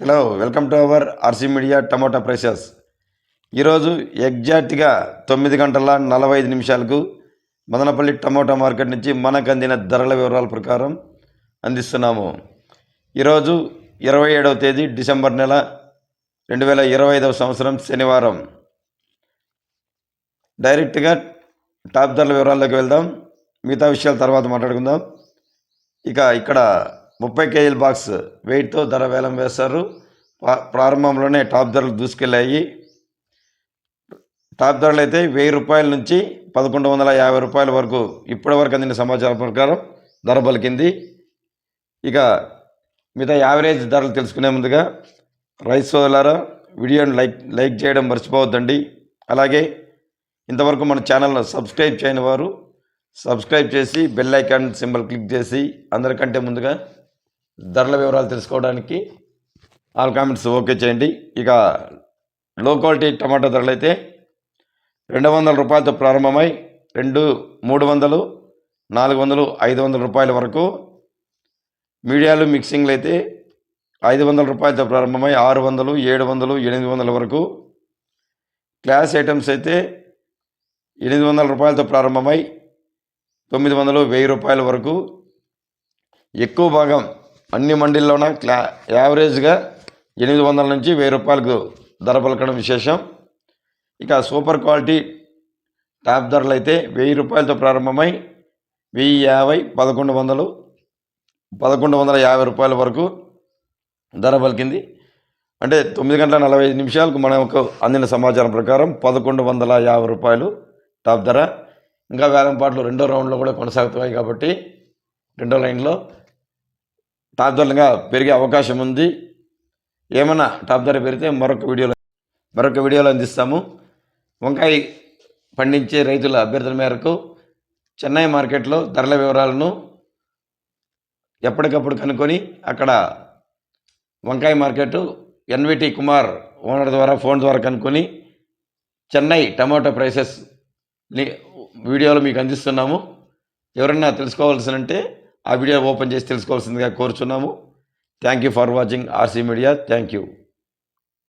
Hello welcome to our RC media tomato prices ఈరోజు ఎగ్జాక్ట్గా తొమ్మిది గంటల నలభై ఐదు నిమిషాలకు మదనపల్లి టమోటా మార్కెట్ నుంచి మనకు అందిన ధరల వివరాల ప్రకారం అందిస్తున్నాము. ఈరోజు ఇరవై ఏడవ తేదీ డిసెంబర్ నెల రెండు వేల ఇరవై ఐదవ సంవత్సరం శనివారం. డైరెక్ట్గా టాప్ ధరల వివరాల్లోకి వెళ్దాం. మిగతా విషయాల తర్వాత మాట్లాడుకుందాం. ఇక ఇక్కడ ముప్పై కేజీల బాక్స్ వెయిట్తో ధర వేలం వేస్తారు ప్రా- ప్రారంభంలోనే టాప్ ధరలు దూసుకెళ్ళాయి. టాప్ ధరలు అయితే వెయ్యి రూపాయల నుంచి పదకొండు వందల యాభై రూపాయల వరకు ఇప్పటి వరకు అందిన సమాచారం ప్రకారం ధర పలికింది. ఇక మిగతా యావరేజ్ ధరలు తెలుసుకునే ముందుగా రైస్ సోదరులారా వీడియోని లైక్ లైక్ చేయడం మర్చిపోవద్దండి. అలాగే ఇంతవరకు మన ఛానల్ను సబ్స్క్రైబ్ చేయని వారు సబ్స్క్రైబ్ చేసి బెల్ ఐకాన్ సింబల్ క్లిక్ చేసి అందరికంటే ముందుగా ధరల వివరాలు తెలుసుకోవడానికి ఆల్ కామెంట్స్ ఓకే చేయండి. ఇక లో క్వాలిటీ టమాటా ధరలు అయితే రెండు వందల రూపాయలతో ప్రారంభమై రెండు మూడు వందలు నాలుగు వందలు ఐదు వందల రూపాయల వరకు మీడియాలు మిక్సింగ్లు అయితే ఐదు వందల రూపాయలతో ప్రారంభమై ఆరు వందలు ఏడు వందలు ఎనిమిది వందల వరకు క్లాస్ ఐటమ్స్ అయితే ఎనిమిది వందల రూపాయలతో ప్రారంభమై తొమ్మిది వందలు వెయ్యి రూపాయల వరకు ఎక్కువ భాగం అన్ని మండీల్లోన? క్లా యావరేజ్గా ఎనిమిది వందల నుంచి వెయ్యి రూపాయలకు ధర పలకడం విశేషం. ఇక సూపర్ క్వాలిటీ టాప్ ధరలు అయితే వెయ్యి రూపాయలతో ప్రారంభమై వెయ్యి యాభై పదకొండు వందలు పదకొండు వందల యాభై రూపాయల వరకు ధర పలికింది. అంటే తొమ్మిది గంటల నలభై ఐదు నిమిషాలకు మనకు అందిన సమాచారం ప్రకారం పదకొండు వందల యాభై రూపాయలు టాప్ ధర. ఇంకా వేలం పాటలు రెండో రౌండ్లో కూడా కొనసాగుతున్నాయి కాబట్టి రెండో లైన్లో టాప్ ధరలుగా పెరిగే అవకాశం ఉంది. ఏమన్నా టాప్ ధర పెరిగితే మరొక వీడియోలో మరొక వీడియోలో అందిస్తాము. వంకాయ పండించే రైతుల అభ్యర్థుల మేరకు చెన్నై మార్కెట్లో ధరల వివరాలను ఎప్పటికప్పుడు కనుక్కొని అక్కడ వంకాయ మార్కెట్ ఎన్విటి కుమార్ ఓనర్ ద్వారా ఫోన్ ద్వారా కనుక్కొని చెన్నై టమాటో ప్రైసెస్ వీడియోలో మీకు అందిస్తున్నాము. ఎవరన్నా తెలుసుకోవాల్సినంటే ఆ వీడియో ఓపెన్ చేసి తెలుసుకోవాల్సిందిగా కోరుచున్నాము. Thank you for watching RC media thank you